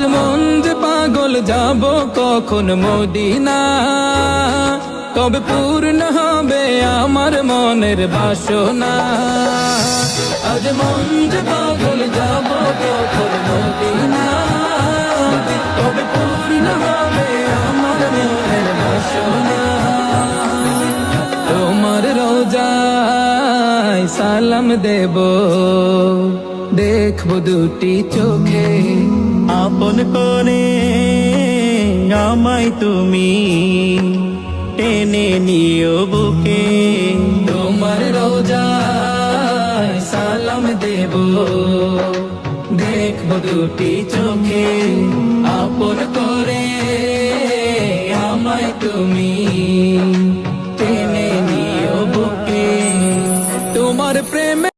আজ মন যে পাগল যাব কখন মদিনা? কবে পূর্ণ হবে আমার মনের বাসনা। আজ মন যে পাগল যাব কখন মদিনা? কবে পূর্ণ হবে আমার মনের বাসনা। তোমার রোজায় সালাম দেব, দেখব দুটি চোখে। আপন করে আমায় তুমি টেনে নিও বুকে। তোমার রোজা সালাম দেব। দেখব দুটি চোখে আপন করে আমায় তুমি টেনে নিও বুকে। তোমার প্রেমে